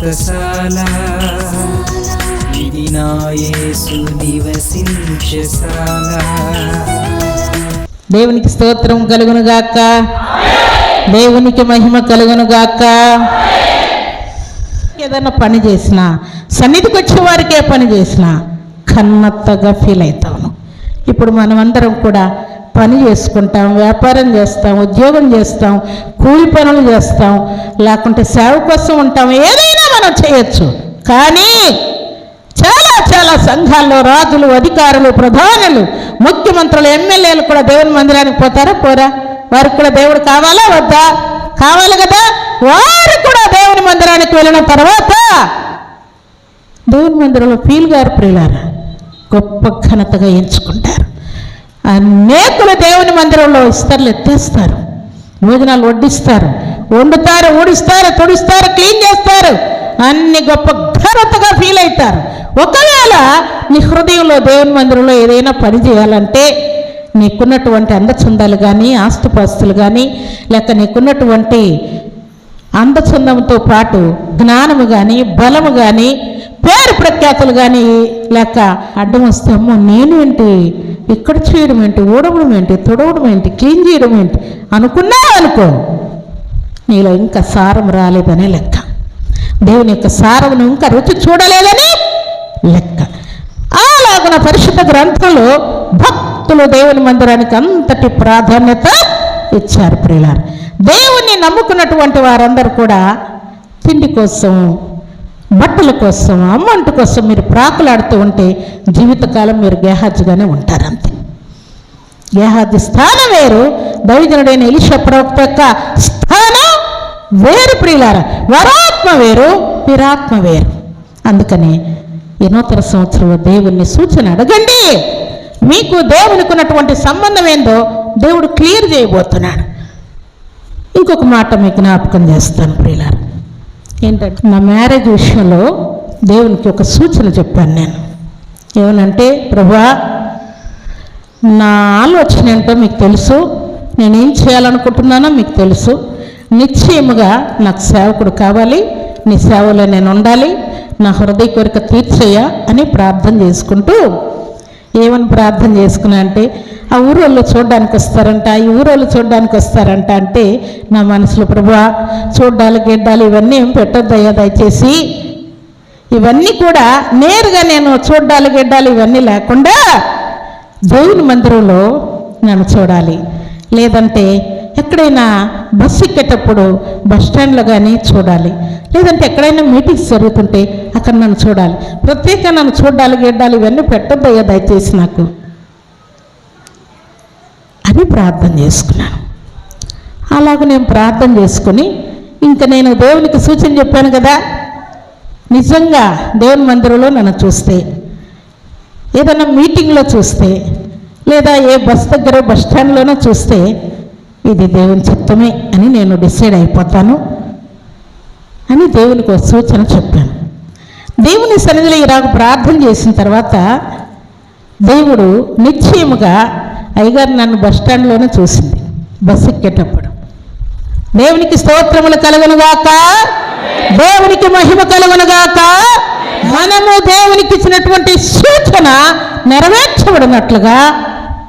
వ్రతశాల ఇది నా యేసు నివసించశాల దేవునికి స్తోత్రం కలుగును గాక దేవునికి మహిమ కలుగును గాక ఏదైనా పని చేసినా సన్నిధికి వచ్చే వారికే పని చేసినా కన్నత్తగా ఫీల్ అవుతాను ఇప్పుడు మనమందరం కూడా పని చేసుకుంటాం వ్యాపారం చేస్తాం ఉద్యోగం చేస్తాం కూలి పనులు చేస్తాం లేకుంటే సేవ కోసం ఉంటాం ఏదైనా మనం చేయొచ్చు. కానీ చాలా చాలా సంఘాల్లో రాజులు అధికారులు ప్రధానులు ముఖ్యమంత్రులు ఎమ్మెల్యేలు కూడా దేవుని మందిరానికి పోతారా? పోరా. వారికి కూడా దేవుడు కావాలా? వద్దా? కావాలి కదా? వారు కూడా దేవుని మందిరానికి వెళ్ళిన తర్వాత దేవుని మందిరంలో ఫీల్ గారు ప్రియులారా గొప్ప ఘనతగా ఎంచుకుంటారు. అనేకులు దేవుని మందిరంలో ఇస్తర్లు ఎత్తేస్తారు. భోజనాలు వడ్డిస్తారు. వండుతారు ఊడిస్తారు తుడుస్తారు క్లీన్ చేస్తారు. అన్ని గొప్ప ఘనతగా ఫీల్ అవుతారు. ఒకవేళ నీ హృదయంలో దేవుని మందిరంలో ఏదైనా పని చేయాలంటే నీకున్నటువంటి అందచందాలు కానీ ఆస్తుపాస్తులు కానీ లేక నీకున్నటువంటి అందచందంతో పాటు జ్ఞానము కానీ బలము కానీ పేరు ప్రఖ్యాతులు కానీ లేక అడ్డం వస్తే అమ్మో నేను ఏంటి? ఇక్కడ చేయడం ఏంటి? ఊడవడం ఏంటి? తుడవడం ఏంటి? క్లీన్ చేయడం ఏంటి? అనుకున్నావు అనుకో నీలో ఇంకా సారం రాలేదనే లెక్క. దేవుని యొక్క సారమును ఇంకా రుచి చూడలేదని లెక్క. అలాగున పరిశుద్ధ గ్రంథంలో భక్తులు దేవుని మందిరానికి అంతటి ప్రాధాన్యత ఇచ్చారు ప్రియులారు. దేవుణ్ణి నమ్ముకున్నటువంటి వారందరూ కూడా తిండి కోసం బట్టల కోసం అమౌంట్ కోసం మీరు ప్రాకులాడుతూ ఉంటే జీవితకాలం మీరు గేహాజీగానే ఉంటారు అంతే గేహాజీ స్థానం వేరు. దైవజనుడైన ఎలిష ప్రవక్త యొక్క వేరు ప్రియులారా వరాత్మ వేరు పిరాత్మ వేరు. అందుకని ఈ నూతన సంవత్సరంలో దేవుణ్ణి సూచన అడగండి. మీకు దేవునికి ఉన్నటువంటి సంబంధం ఏందో దేవుడు క్లియర్ చేయబోతున్నాడు. ఇంకొక మాట మీకు జ్ఞాపకం చేస్తాను ప్రియులారు. ఏంటంటే నా మ్యారేజ్ విషయంలో దేవునికి ఒక సూచన చెప్పాను నేను. ఏమనంటే ప్రభా నా ఆలోచన ఏంటో మీకు తెలుసు. నేనేం చేయాలనుకుంటున్నానో మీకు తెలుసు. నిశ్చయముగా నాకు సేవకుడు కావాలి. నీ సేవలో నేను ఉండాలి నా హృదయ కోరిక తీర్చేయ అని ప్రార్థన చేసుకుంటూ ఏమని ప్రార్థన చేసుకున్నా అంటే ఆ ఊరోళ్ళు చూడడానికి వస్తారంట ఈ ఊరోళ్ళు చూడడానికి వస్తారంట అంటే నా మనసులో ప్రభా చూడ్డాలు గిడ్డాలు ఇవన్నీ ఏం పెట్టొద్దయ్యా దయచేసి. ఇవన్నీ కూడా నేరుగా నేను చూడ్డాలు గిడ్డాలు ఇవన్నీ లేకుండా దేవుని మందిరంలో నన్ను చూడాలి. లేదంటే ఎక్కడైనా బస్సు ఎక్కేటప్పుడు బస్ స్టాండ్లో కానీ చూడాలి. లేదంటే ఎక్కడైనా మీటింగ్స్ జరుగుతుంటే అక్కడ నన్ను చూడాలి. ప్రత్యేకంగా నన్ను చూడాలి గెడ్డాలి ఇవన్నీ పెట్టబోయే దయచేసి నాకు. అని ప్రార్థన చేసుకున్నాను. అలాగ నేను ప్రార్థన చేసుకుని ఇంకా నేను దేవునికి సూచన చెప్పాను కదా నిజంగా దేవుని మందిరంలో నన్ను చూస్తే ఏదైనా మీటింగ్లో చూస్తే లేదా ఏ బస్ దగ్గర బస్ స్టాండ్లోనో చూస్తే ఇది దేవుని చిత్తమే అని నేను డిసైడ్ అయిపోతాను అని దేవునికి ఒక సూచన చెప్పాను. దేవుని సన్నిధిలో ఇలాగ ప్రార్థన చేసిన తర్వాత దేవుడు నిశ్చయముగా అయ్యగారు నన్ను బస్ స్టాండ్లోనే చూసింది. బస్సు ఎక్కేటప్పుడు. దేవునికి స్తోత్రములు కలుగునుగాక. దేవునికి మహిమ కలుగునుగాక. మనము దేవునికి ఇచ్చినటువంటి సూచన నెరవేర్చబడినట్లుగా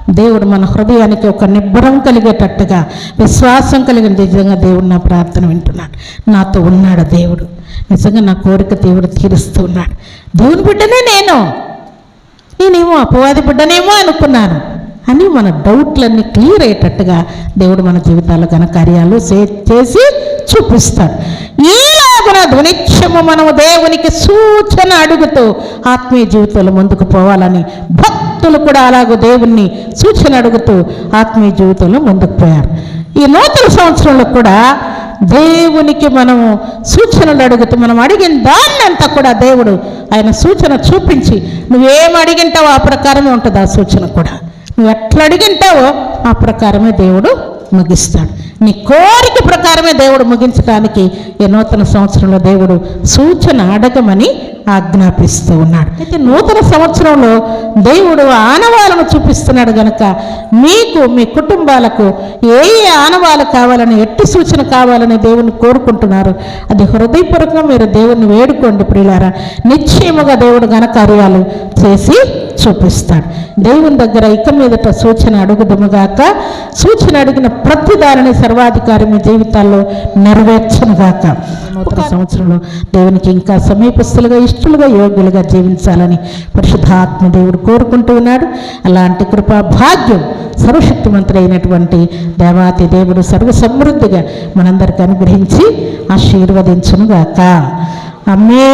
దేవుడు మన హృదయానికి ఒక నిబ్బరం కలిగేటట్టుగా విశ్వాసం కలిగిన నిజంగా దేవుడు నా ప్రార్థన వింటున్నాడు. నాతో ఉన్నాడు దేవుడు. నిజంగా నా కోరిక దేవుడు తీరుస్తూ ఉన్నాడు. దేవుని బిడ్డనే నేను. నేనేమో అపవాది బిడ్డనేమో అనుకున్నాను. అని మన డౌట్లన్నీ క్లియర్ అయ్యేటట్టుగా దేవుడు మన జీవితాల్లో ఘన కార్యాలు చేసి చూపిస్తాడు. ఈలాగున ధ్వనిక్షము మనము దేవునికి సూచన అడుగుతూ ఆత్మీయ జీవితంలో ముందుకు పోవాలని భక్తి భక్తులు కూడా అలాగూ దేవుణ్ణి సూచన అడుగుతూ ఆత్మీయ జీవితంలో ముందుకు పోయారు. ఈ నూతన సంవత్సరంలో కూడా దేవునికి మనము సూచనలు అడుగుతూ మనం అడిగిన దాన్ని అంతా కూడా దేవుడు ఆయన సూచన చూపించి నువ్వేం అడిగింటావో ఆ ప్రకారమే ఉంటుంది ఆ సూచన కూడా. నువ్వు ఎట్లా అడిగింటావో ఆ ప్రకారమే దేవుడు ముగిస్తాడు. నీ కోరిక ప్రకారమే దేవుడు ముగించడానికి ఈ నూతన సంవత్సరంలో దేవుడు సూచన అడగమని ఆజ్ఞాపిస్తూ ఉన్నాడు. అయితే నూతన సంవత్సరంలో దేవుడు ఆనవాలను చూపిస్తున్నాడు గనక మీకు మీ కుటుంబాలకు ఏ ఏ ఆనవాలు కావాలని ఎట్టి సూచన కావాలని దేవుని కోరుకుంటున్నారు అది హృదయపూర్వకంగా మీరు దేవుణ్ణి వేడుకోండి ప్రియులారా. నిశ్చయముగా దేవుడు ఘనకార్యాలు చేసి చూపిస్తాడు. దేవుని దగ్గర ఇక మీదట సూచన అడుగుదముగాక సూచన అడిగిన ప్రతి దానిని సర్వాధికారి మీ జీవితాల్లో నెరవేర్చనుగాక నూతన సంవత్సరంలో దేవునికి ఇంకా సమీపస్తులుగా ఇష్టలుగా యోగ్యులుగా జీవించాలని పరిశుద్ధాత్మ దేవుడు కోరుకుంటూ ఉన్నాడు. అలాంటి కృపా భాగ్యం సర్వశక్తిమంతుడు అయినటువంటి దేవాతి దేవుడు సర్వ సమృద్ధిగా మనందరికి అనుగ్రహించి ఆశీర్వదించునుగాక అమ్మే